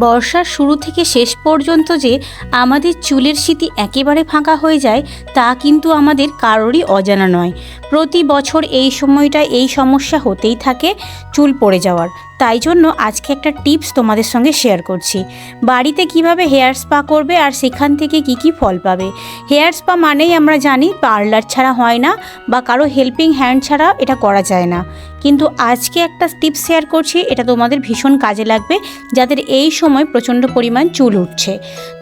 বর্ষার শুরু থেকে শেষ পর্যন্ত যে আমাদের চুলের স্মৃতি একেবারে ফাঁকা হয়ে যায়, তা কিন্তু আমাদের কারোরই অজানা নয়। প্রতি বছর এই সময়টা এই সমস্যা হতেই থাকে চুল পড়ে যাওয়ার। তাই জন্য আজকে একটা টিপস তোমাদের সঙ্গে শেয়ার করছি। বাড়িতে কীভাবে হেয়ার স্পা করবে আর সেখান থেকে কি কি ফল পাবে? হেয়ার স্পা মানেই আমরা জানি পার্লার ছাড়া হয় না বা কারও হেল্পিং হ্যান্ড ছাড়া এটা করা যায় না। কিন্তু আজকে একটা টিপস শেয়ার করছি, এটা তোমাদের ভীষণ কাজে লাগবে, যাদের এই সময় প্রচণ্ড পরিমাণ চুল উঠছে।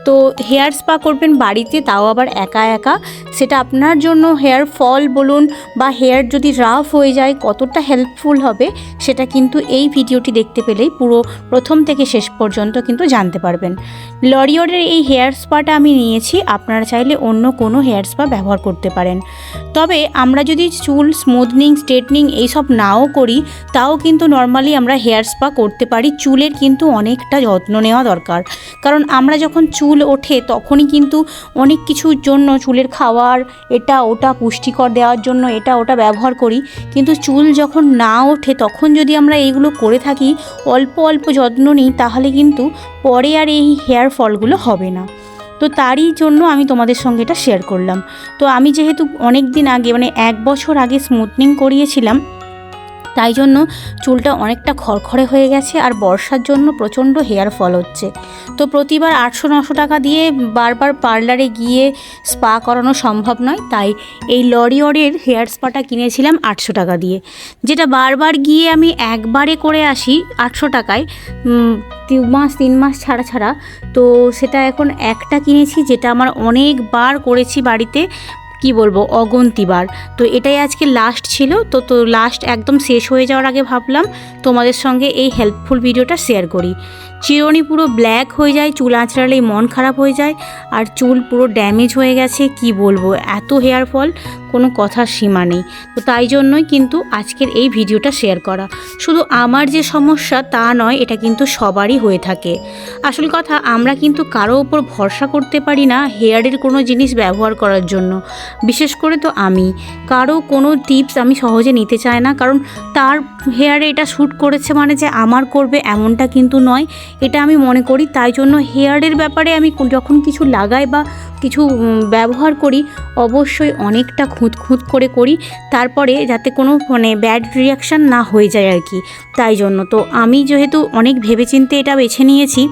তো হেয়ার স্পা করবেন বাড়িতে, তাও আবার একা একা। সেটা আপনার জন্য হেয়ার ফল বলুন বা হেয়ার যদি রাফ হয়ে যায়, কতটা হেল্পফুল হবে, সেটা কিন্তু এই ভিডিওটি দেখতে পেলেই পুরো প্রথম থেকে শেষ পর্যন্ত কিন্তু জানতে পারবেন। লরিওরের এই হেয়ার স্পাটা আমি নিয়েছি, আপনারা চাইলে অন্য কোনো হেয়ার স্পা ব্যবহার করতে পারেন। তবে আমরা যদি চুল স্মুথনিং, স্ট্রেটনিং এইসব নাও করি, তাও কিন্তু নর্মালি আমরা হেয়ার স্পা করতে পারি, চুলের কিন্তু অনেকটা যত্ন নেওয়া দরকার। কারণ আমরা যখন চুল ওঠে, তখনই কিন্তু অনেক কিছুর জন্য চুলের খাওয়ার, এটা ওটা পুষ্টিকর দেওয়ার জন্য এটা ওটা ব্যবহার করি। কিন্তু চুল যখন না ওঠে, তখন যদি আমরা এইগুলো করে থাকি, অল্প অল্প যত্ন নিই, তাহলে কিন্তু পরে আর এই হেয়ার ফলগুলো হবে না। তো তারই জন্য আমি তোমাদের সঙ্গে এটা শেয়ার করলাম। তো আমি যেহেতু অনেক দিন আগে মানে এক বছর আগে স্মুথনিং করিয়েছিলাম তাই জন্য চুলটা অনেকটা খড়খড়ে হয়ে গেছে আর বর্ষার জন্য প্রচণ্ড হেয়ার ফল হচ্ছে। তো প্রতিবার আটশো নশো টাকা দিয়ে বারবার পার্লারে গিয়ে স্পা করানো সম্ভব নয়, তাই এই লরিওরের হেয়ার স্পাটা কিনেছিলাম আটশো টাকা দিয়ে। যেটা বারবার গিয়ে আমি একবারে করে আসি আটশো টাকায় দু মাস, তিন মাস ছাড়া ছাড়া। তো সেটা এখন একটা কিনেছি যেটা আমার অনেকবার করেছি বাড়িতে কি বলব, অগন্তিবার। তো এটাই আজকে লাস্ট ছিল। তো তো লাস্ট একদম শেষ হয়ে যাওয়ার আগে ভাবলাম তোমাদের সঙ্গে এই হেল্পফুল ভিডিওটা শেয়ার করি। চিরনি পুরো ব্ল্যাক হয়ে যায়, চুল আঁচড়ালেই মন খারাপ হয়ে যায়, আর চুল পুরো ড্যামেজ হয়ে গেছে, কি বলব? এত হেয়ার ফল কোনো কথার সীমা নেই। তো তাই জন্যই কিন্তু আজকের এই ভিডিওটা শেয়ার করা। শুধু আমার যে সমস্যা তা নয়, এটা কিন্তু সবারই হয়ে থাকে। আসল কথা, আমরা কিন্তু কারও ওপর ভরসা করতে পারি না হেয়ারের কোনো জিনিস ব্যবহার করার জন্য। বিশেষ করে তো আমি। কারও কোনো টিপস আমি সহজে নিতে চাই না, কারণ তার হেয়ারে এটা শ্যুট করেছে মানে যে আমার করবে এমনটা কিন্তু নয়। এটা আমি মনে করি, তাই জন্য হেয়ারের ব্যাপারে আমি যখন কিছু লাগাই বা কিছু ব্যবহার করি, অবশ্যই অনেকটা খুঁত খুঁত করে করি, তারপরে যাতে কোনো মানে ব্যাড রিয়াকশান না হয়ে যায় আর কি, তাই জন্য। তো আমি যেহেতু অনেক ভেবেচিন্তে এটা বেছে নিয়েছি,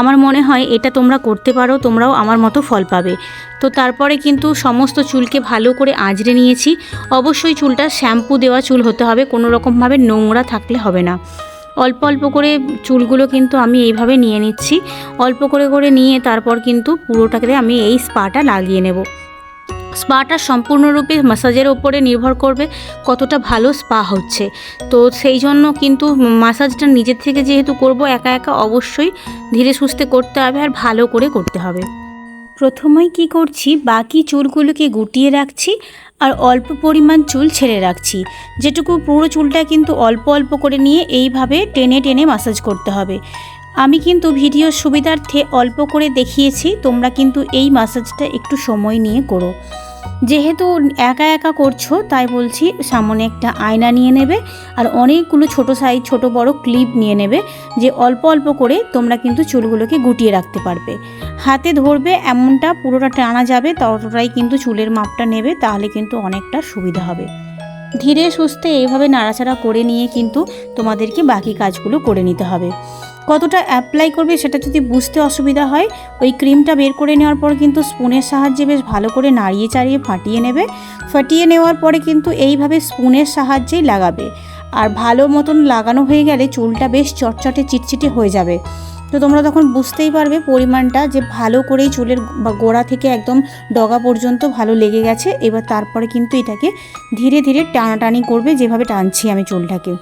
আমার মনে হয় এটা তোমরা করতে পারো, তোমরাও আমার মতো ফল পাবে। তো তারপরে কিন্তু সমস্ত চুলকে ভালো করে আঁচড়ে নিয়েছি, অবশ্যই চুলটা শ্যাম্পু দেওয়া চুল হতে হবে, কোনো রকমভাবে নোংরা থাকলে হবে না। অল্প অল্প করে চুলগুলো কিন্তু আমি এইভাবে নিয়ে নিচ্ছি। অল্প করে করে নিয়ে তারপর কিন্তু পুরোটাকে আমি এই স্পাটা লাগিয়ে নেব। স্পাটা সম্পূর্ণরূপে মাসাজের ওপরে নির্ভর করবে কতটা ভালো স্পা হচ্ছে। তো সেই জন্য কিন্তু মাসাজটা নিজের থেকে যেহেতু করব, একা একা অবশ্যই ধীরে সুস্থে করতে হবে আর ভালো করে করতে হবে। প্রথমেই কি করছি, বাকি চুলগুলোকে গুটিয়ে রাখছি আর অল্প পরিমাণ চুল ছেড়ে রাখছি। যেটুকু পুরো চুলটা কিন্তু অল্প অল্প করে নিয়ে এইভাবে টেনে টেনে মাসাজ করতে হবে। আমি কিন্তু ভিডিও সুবিধার্থে অল্প করে দেখিয়েছি, তোমরা কিন্তু এই মাসাজটা একটু সময় নিয়ে করো। যেহেতু একা একা করছ, তাই বলছি সামনে একটা আয়না নিয়ে নেবে আর অনেকগুলো ছোট সাইজ ছোট বড় ক্লিপ নিয়ে নেবে যে অল্প অল্প করে তোমরা কিন্তু চুলগুলোকে গুটিয়ে রাখতে পারবে। হাতে ধরবে এমনটা পুরোটা টানা যাবে, ততটাই কিন্তু চুলের মাপটা নেবে, তাহলে কিন্তু অনেকটা সুবিধা হবে। ধীরে সুস্থে এইভাবে নাড়াচাড়া করে নিয়ে কিন্তু তোমাদেরকে বাকি কাজগুলো করে নিতে হবে। কতটা অ্যাপ্লাই করবে সেটা যদি বুঝতে অসুবিধা হয়, ওই ক্রিমটা বের করে নেওয়ার পর কিন্তু স্পুনের সাহায্যে বেশ ভালো করে নাড়িয়ে চাড়িয়ে ফাটিয়ে নেবে। ফাটিয়ে নেওয়ার পরে কিন্তু এইভাবে স্পুনের সাহায্যেই লাগাবে। আর ভালো মতন লাগানো হয়ে গেলে চুলটা বেশ চটচটে চিটচিটে হয়ে যাবে। তো তোমরা তখন বুঝতেই পারবে পরিমাণটা যে ভালো করেই চুলের বা গোড়া থেকে একদম ডগা পর্যন্ত ভালো লেগে গেছে। এবার তারপরে কিন্তু এটাকে ধীরে ধীরে টানাটানি করবে যেভাবে টানছি আমি চুলটাকে।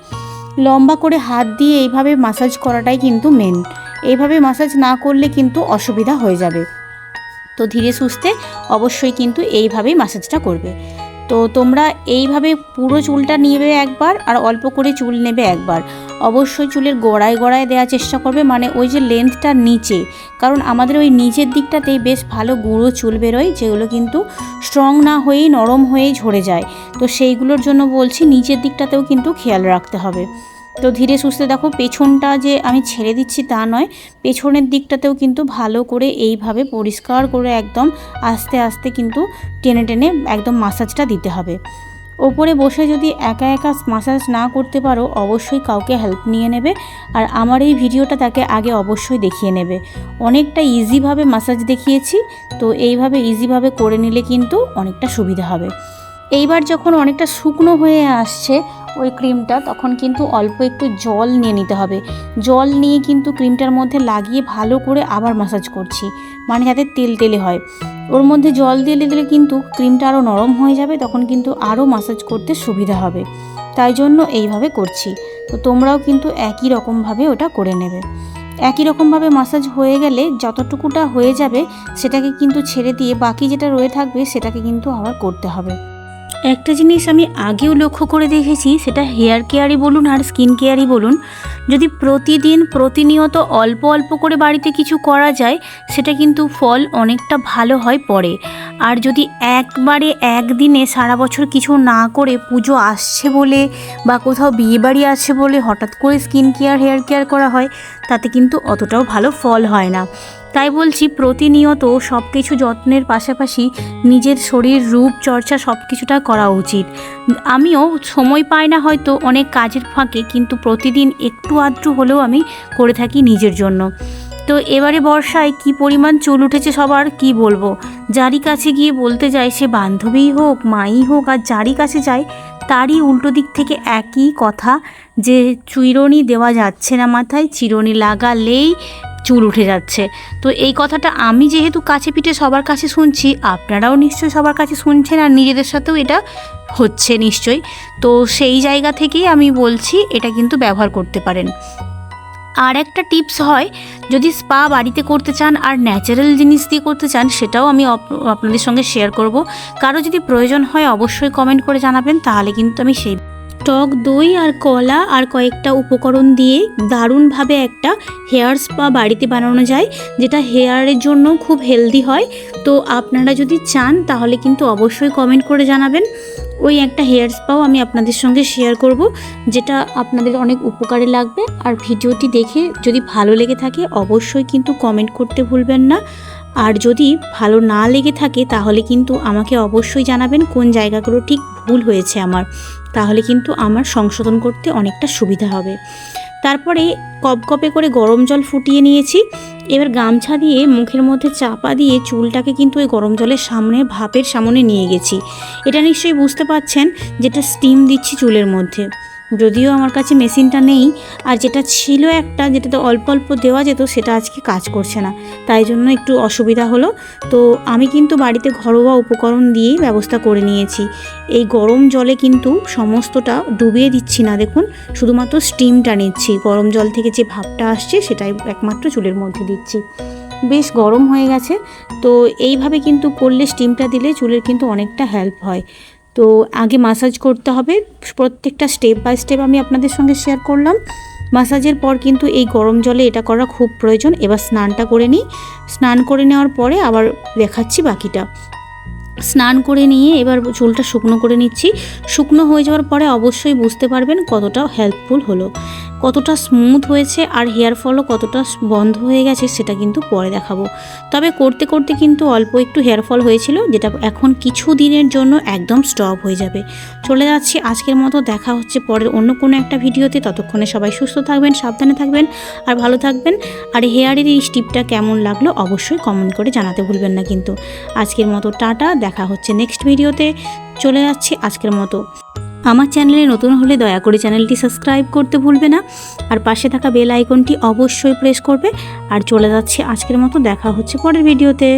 লম্বা করে হাত দিয়ে এইভাবে মাসাজ করাটাই কিন্তু মেন এইভাবে মাসাজ না করলে কিন্তু অসুবিধা হয়ে যাবে। তো ধীরে সুস্থে অবশ্যই কিন্তু এইভাবেই মাসাজটা করবে। তো তোমরা এইভাবে পুরো চুলটা নেবে একবার আর অল্প করে চুল নেবে একবার। অবশ্যই চুলের গোড়ায় গোড়ায় দেওয়ার চেষ্টা করবে মানে ওই যে লেন্থটা নিচে। কারণ আমাদের ওই নিচের দিকটাতেই বেশ ভালো গুঁড়ো চুল বেরোয়, যেগুলো কিন্তু স্ট্রং না হয়েই নরম হয়েই ঝরে যায়। তো সেইগুলোর জন্য বলছি, নিচের দিকটাতেও কিন্তু খেয়াল রাখতে হবে। তো ধীরে সুস্থে দেখো পেছনটা যে আমি ছেড়ে দিচ্ছি তা নয়, পেছনের দিকটাতেও কিন্তু ভালো করে এইভাবে পরিষ্কার করে একদম আস্তে আস্তে কিন্তু টেনে টেনে একদম মাসাজটা দিতে হবে। ওপরে বসে যদি একা একা মাসাজ না করতে পারো, অবশ্যই কাউকে হেল্প নিয়ে নেবে আর আমার এই ভিডিওটা তাকে আগে অবশ্যই দেখিয়ে নেবে। অনেকটা ইজিভাবে মাসাজ দেখিয়েছি, তো এইভাবে ইজিভাবে করে নিলে কিন্তু অনেকটা সুবিধা হবে। এইবার যখন অনেকটা শুকনো হয়ে আসছে ওই ক্রিমটা, তখন কিন্তু অল্প একটু জল নিয়ে নিতে হবে। জল নিয়ে কিন্তু ক্রিমটার মধ্যে লাগিয়ে ভালো করে আবার মাসাজ করছি মানে যাতে তেল তেলে হয়। ওর মধ্যে জল দিয়ে দিলে কিন্তু ক্রিমটা আরও নরম হয়ে যাবে, তখন কিন্তু আরও মাসাজ করতে সুবিধা হবে। তাই জন্য এইভাবে করছি। তো তোমরাও কিন্তু একই রকমভাবে ওটা করে নেবে। একই রকমভাবে মাসাজ হয়ে গেলে যতটুকুটা হয়ে যাবে, সেটাকে কিন্তু ছেড়ে দিয়ে বাকি যেটা রয়ে থাকবে, সেটাকে কিন্তু আবার করতে হবে। একটা জিনিস আমি আগেও লক্ষ্য করে দেখেছি, সেটা হেয়ার কেয়ারই বলুন আর স্কিন কেয়ারই বলুন। যদি প্রতিদিন, প্রতিনিয়ত অল্প অল্প করে বাড়িতে কিছু করা যায়, সেটা কিন্তু ফল অনেকটা ভালো হয় পরে। আর যদি একবারে একদিনে সারা বছর কিছু না করে পুজো আসছে বলে বা কোথাও বিয়েবাড়ি আছে বলে হঠাৎ করে স্কিন কেয়ার, হেয়ার কেয়ার করা হয়, তাতে কিন্তু অতটাও ভালো ফল হয় না। তাই বলছি প্রতিনিয়ত সব কিছু যত্নের পাশাপাশি নিজের শরীর, রূপ, চর্চা সব কিছুটা করা উচিত। আমিও সময় পাই না হয়তো অনেক কাজের ফাঁকে, কিন্তু প্রতিদিন একটু আধটু হলেও আমি করে থাকি নিজের জন্য। তো এবারে বর্ষায় কি পরিমাণ চুল উঠেছে সবার কি বলব? যারই কাছে গিয়ে বলতে যায় সে বান্ধবীই হোক, মাই হোক, আর যারই কাছে যায়, তারই উল্টো দিক থেকে একই কথা যে চিরুনি দেওয়া যাচ্ছে না মাথায়, চিরুনি লাগালেই চুল উঠে যাচ্ছে। তো এই কথাটা আমি যেহেতু কাছে পিঠে সবার কাছে শুনছি, আপনারাও নিশ্চয়ই সবার কাছে শুনছেন আর নিজেদের সাথেও এটা হচ্ছে নিশ্চয়ই। তো সেই জায়গা থেকেই আমি বলছি, এটা কিন্তু ব্যবহার করতে পারেন। আর একটা টিপস হয়, যদি স্পা বাড়িতে করতে চান আর ন্যাচারাল জিনিস দিয়ে করতে চান, সেটাও আমি আপনাদের সঙ্গে শেয়ার করব। কারও যদি প্রয়োজন হয়, অবশ্যই কমেন্ট করে জানাবেন, তাহলে কিন্তু আমি সেই টক দই আর কলা আর কয়েকটা উপকরণ দিয়ে দারুণভাবে একটা হেয়ার স্পা বাড়িতে বানানো যায়, যেটা হেয়ারের জন্য খুব হেলদি হয়। তো আপনারা যদি চান, তাহলে কিন্তু অবশ্যই কমেন্ট করে জানাবেন। ওই একটা হেয়ার স্পাও আমি আপনাদের সঙ্গে শেয়ার করব, যেটা আপনাদের অনেক উপকারে লাগবে। আর ভিডিওটি দেখে যদি ভালো লেগে থাকে, অবশ্যই কিন্তু কমেন্ট করতে ভুলবেন না। আর যদি ভালো না লেগে থাকে তাহলে কিন্তু আমাকে অবশ্যই জানাবেন কোন জায়গাগুলো ঠিক ভুল হয়েছে আমার। তাহলে কিন্তু আমার সংশোধন করতে অনেকটা সুবিধা হবে। তারপরে কপকপে করে গরম জল ফুটিয়ে নিয়েছি। এবার গামছা দিয়ে মুখের মধ্যে চাপা দিয়ে চুলটাকে কিন্তু ওই গরম জলের সামনে, ভাপের সামনে নিয়ে গেছি। এটা নিশ্চয়ই বুঝতে পাচ্ছেন যেটা স্টিম দিচ্ছি চুলের মধ্যে। যদিও আমার কাছে মেশিনটা নেই, আর যেটা ছিল একটা, যেটাতে অল্প অল্প দেওয়া যেত, সেটা আজকে কাজ করছে না। তাই জন্য একটু অসুবিধা হলো। তো আমি কিন্তু বাড়িতে ঘরোয়া উপকরণ দিয়েই ব্যবস্থা করে নিয়েছি। এই গরম জলে কিন্তু সমস্তটা ডুবিয়ে দিচ্ছি না, দেখুন। শুধুমাত্র স্টিমটা নিচ্ছি। গরম জল থেকে যে ভাবটা আসছে, সেটাই একমাত্র চুলের মধ্যে দিচ্ছি। বেশ গরম হয়ে গেছে। তো এইভাবে কিন্তু করলে স্টিমটা দিলে চুলের কিন্তু অনেকটা হেল্প হয়। তো আগে মাসাজ করতে হবে। প্রত্যেকটা স্টেপ বাই স্টেপ আমি আপনাদের সঙ্গে শেয়ার করলাম। মাসাজের পর কিন্তু এই গরম জলে এটা করা খুব প্রয়োজন। এবার স্নানটা করে নিই। স্নান করে নেওয়ার পরে আবার দেখাচ্ছি বাকিটা। স্নান করে নিয়ে এবার চুলটা শুকনো করে নিচ্ছি। শুকনো হয়ে যাওয়ার পরে অবশ্যই বুঝতে পারবেন কতটা হেল্পফুল হলো। কতটা স্মুথ হয়েছে আর হেয়ার ফলও কতটা বন্ধ হয়ে গেছে সেটা কিন্তু পরে দেখাবো। তবে করতে করতে কিন্তু অল্প একটু হেয়ার ফল হয়েছিল, যেটা এখন কিছু দিনের জন্য একদম স্টপ হয়ে যাবে। চলে যাচ্ছি আজকের মতো, দেখা হচ্ছে পরের অন্য কোনো একটা ভিডিওতে। ততক্ষণে সবাই সুস্থ থাকবেন, সাবধানে থাকবেন আর ভালো থাকবেন। আর হেয়ারের এই স্টিপটা কেমন লাগল অবশ্যই কমেন্ট করে জানাতে ভুলবেন না কিন্তু। আজকের মতো টাটা, দেখা হচ্ছে নেক্সট ভিডিওতে চলে যাচ্ছি আজকের মতো। আমার চ্যানেলে নতুন হলে দয়া করে চ্যানেলটি সাবস্ক্রাইব করতে ভুলবে না। আর পাশে থাকা বেল আইকনটি অবশ্যই প্রেস করবে। আর চলে যাচ্ছে আজকের মতো। দেখা হচ্ছে পরের ভিডিওতে।